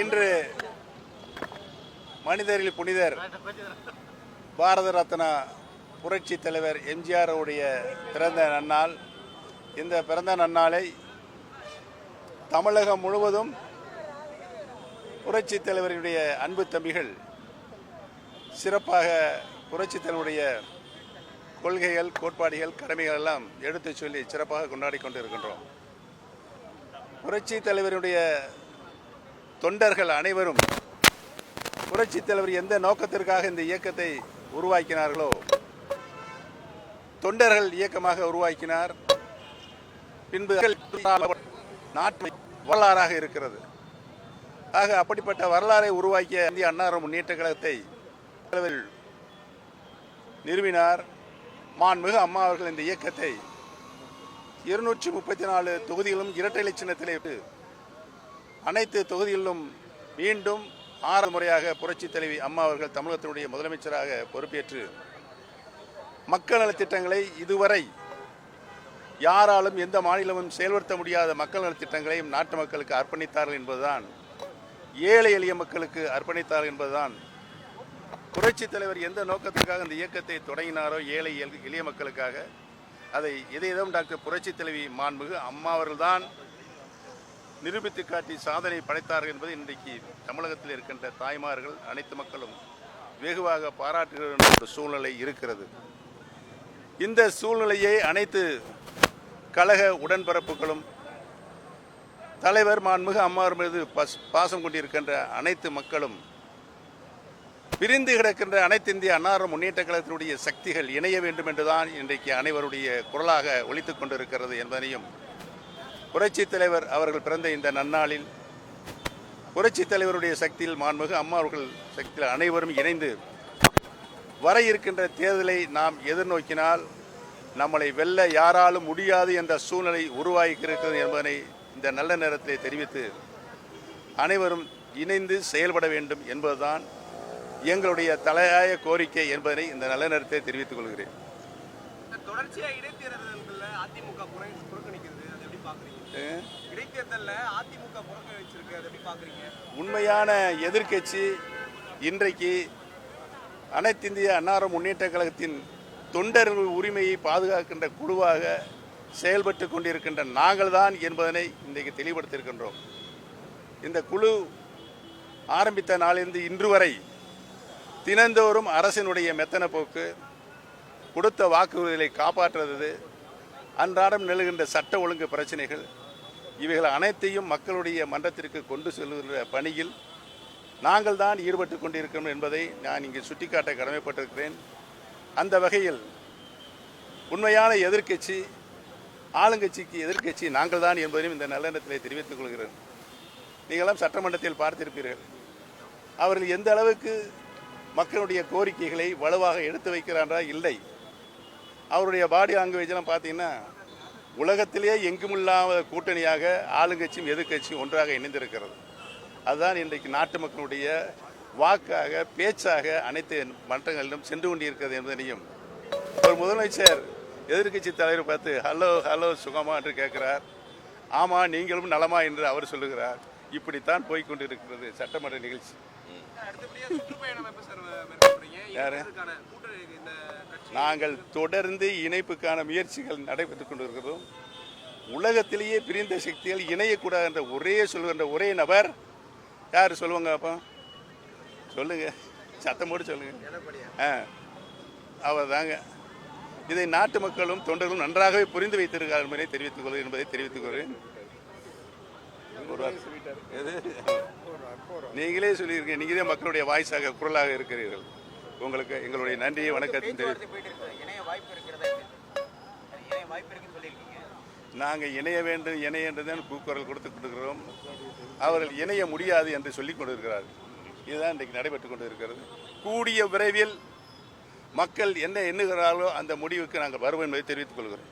இன்று மனிதரில் புனிதர் பாரத ரத்னா புரட்சி தலைவர் எம்ஜிஆர் உடைய பிறந்த நன்னாள். இந்த பிறந்த நன்னாளை தமிழகம் முழுவதும் புரட்சி தலைவருடைய அன்பு தம்பிகள் சிறப்பாக புரட்சி தலைவருடைய கொள்கைகள் கோட்பாடுகள் கடமைகள் எல்லாம் எடுத்துச் சொல்லி சிறப்பாக கொண்டாடி கொண்டிருக்கின்றோம். புரட்சி தலைவருடைய தொண்டர்கள் அனைவரும் புரட்சி தலைவர் எந்த நோக்கத்திற்காக இந்த இயக்கத்தை உருவாக்கினார்களோ தொண்டர்கள் இயக்கமாக உருவாக்கினார். பின்பு நாட்டு வரலாறாக இருக்கிறது. ஆக அப்படிப்பட்ட வரலாறை உருவாக்கிய இந்திய அன்னார முன்னேற்ற கழகத்தை தலைவர் நிறுவினார். மாண்புமிகு அம்மா அவர்கள் இந்த இயக்கத்தை இருநூற்றி முப்பத்தி நாலு தொகுதிகளும் இரட்டை இலட்சணத்திலே அனைத்து தொகுதிகளிலும் மீண்டும் ஆறு முறையாக புரட்சி தலைவி அம்மா அவர்கள் தமிழகத்தினுடைய முதலமைச்சராக பொறுப்பேற்று மக்கள் நலத்திட்டங்களை இதுவரை யாராலும் எந்த மாநிலமும் செயல்படுத்த முடியாத மக்கள் நலத்திட்டங்களையும் நாட்டு மக்களுக்கு அர்ப்பணித்தார்கள் என்பதுதான் ஏழை எளிய மக்களுக்கு அர்ப்பணித்தார்கள் என்பதுதான். புரட்சி தலைவர் எந்த நோக்கத்திற்காக இந்த இயக்கத்தை தொடங்கினாரோ ஏழை எளி- எளிய மக்களுக்காக அதை இதயம் டாக்டர் புரட்சி தலைவி மாண்புகு அம்மா அவர்கள்தான் நிரூபித்து காட்டி சாதனை படைத்தார்கள் என்பது இன்றைக்கு தமிழகத்தில் இருக்கின்ற தாய்மார்கள் அனைத்து மக்களும் வெகுவாக பாராட்டுகிற ஒரு சூழ்நிலை இருக்கிறது. இந்த சூழ்நிலையை அனைத்து கழக உடன்பரப்புகளும் தலைவர் மாண்புமிகு அம்மார் மீது பஸ் பாசம் கொண்டிருக்கின்ற அனைத்து மக்களும் பிரிந்து கிடக்கின்ற அனைத்து இந்திய அன்னார முன்னேற்ற கழகத்தினுடைய சக்திகள் இணைய வேண்டும் என்றுதான் இன்றைக்கு அனைவருடைய குரலாக ஒலித்துக் கொண்டிருக்கிறது என்பதனையும் புரட்சி தலைவர் அவர்கள் பிறந்த இந்த நன்னாளில் புரட்சி தலைவருடைய சக்தியில் மாண்புமிகு அம்மா அவர்கள் சக்தியில் அனைவரும் இணைந்து வர இருக்கின்ற தேர்தலை நாம் எதிர்நோக்கினால் நம்மளை வெல்ல யாராலும் முடியாது என்ற சூழ்நிலை உருவாகியிருக்கிறது என்பதனை இந்த நல்ல நேரத்திலே தெரிவித்து அனைவரும் இணைந்து செயல்பட வேண்டும் என்பதுதான் எங்களுடைய தலையாய கோரிக்கை என்பதனை இந்த நல்ல நேரத்தை தெரிவித்துக் கொள்கிறேன். உண்மையான எதிர்க்கட்சி இன்றைக்கு அனைத்து இந்திய அன்னார முன்னேற்ற கழகத்தின் தொண்டர்கள் உரிமையை பாதுகாக்கின்ற குழுவாக செயல்பட்டு கொண்டிருக்கின்ற நாங்கள் தான் என்பதனை இன்றைக்கு தெளிவுபடுத்தியிருக்கின்றோம். இந்த குழு ஆரம்பித்த நாளிலிருந்து இன்று வரை தினந்தோறும் அரசினுடைய மெத்தன போக்கு கொடுத்த வாக்குறுதிகளை காப்பாற்றுவது அன்றாடம் நிலவுகின்ற சட்ட ஒழுங்கு பிரச்சனைகள் இவைகள் அனைத்தையும் மக்களுடைய மன்றத்திற்கு கொண்டு செல்கிற பணியில் நாங்கள் தான் ஈடுபட்டு கொண்டிருக்கிறோம் என்பதை நான் இங்கே சுட்டிக்காட்ட கடமைப்பட்டிருக்கிறேன். அந்த வகையில் உண்மையான எதிர்க்கட்சி ஆளுங்கட்சிக்கு எதிர்க்கட்சி நாங்கள் தான் என்பதையும் இந்த நல்லெண்ணத்தில் தெரிவித்துக் கொள்கிறேன். நீங்களும் சட்டமன்றத்தில் பார்த்திருப்பீர்கள். அவர்கள் எந்த அளவுக்கு மக்களுடைய கோரிக்கைகளை வலுவாக எடுத்து வைக்கிறாரா இல்லை. அவருடைய பாடி லாங்குவேஜ்லாம் பார்த்தீங்கன்னா உலகத்திலேயே எங்குமில்லாத கூட்டணியாக ஆளுங்கட்சியும் எதிர்க்கட்சியும் ஒன்றாக இணைந்திருக்கிறது. அதுதான் இன்றைக்கு நாட்டு மக்களுடைய வாக்காக பேச்சாக அனைத்து மன்றங்களிலும் சென்று கொண்டிருக்கிறது என்பதனையும் ஒரு முதலமைச்சர் எதிர்க்கட்சி தலைவர் பார்த்து ஹலோ ஹலோ சுகமா? என்று கேட்கிறார். ஆமாம் நீங்களும் நலமா? என்று அவர் சொல்லுகிறார். இப்படித்தான் போய்கொண்டிருக்கிறது சட்டமன்ற நிகழ்ச்சி. நாங்கள் தொடர்ந்து இணைப்புக்கான முயற்சிகள் நடைபெற்றுக் கொண்டிருக்கிறோம். உலகத்திலேயே பிரிந்த சக்திகள் இணையக்கூடாது என்ற ஒரே சொல்கின்ற ஒரே நபர் யார் சொல்லுவாங்க அப்போ? சொல்லுங்க. சத்தமோடு சொல்லுங்க. ஆ அவர் தாங்க இதை நாட்டு மக்களும் தொண்டர்களும் நன்றாகவே புரிந்து வைத்திருக்கிறார்கள் என்பதை தெரிவித்துக் கொள்கிறேன் என்பதை தெரிவித்துக் கொள்கிறேன். எது? நீங்களே சொல்லியிருக்கீங்க. நீங்களே மக்களுடைய வாய்ஸாக குரலாக இருக்கிறீர்கள். உங்களுக்கு எங்களுடைய நன்றியை இருக்குன்னு சொல்லியிருக்கீங்க. நாங்கள் இணைய வேண்டும் இணைய என்று தான் கூக்குரல் கொடுத்து கொண்டிருக்கிறோம். அவர்கள் இணைய முடியாது என்று சொல்லிக் கொண்டிருக்கிறார்கள். இதுதான் இன்றைக்கு நடைபெற்றுக் கொண்டிருக்கிறது. கூடிய விரைவில் மக்கள் என்ன எண்ணுகிறார்களோ அந்த முடிவுக்கு நாங்கள் வருவோம் என்பதை தெரிவித்துக் கொள்கிறோம்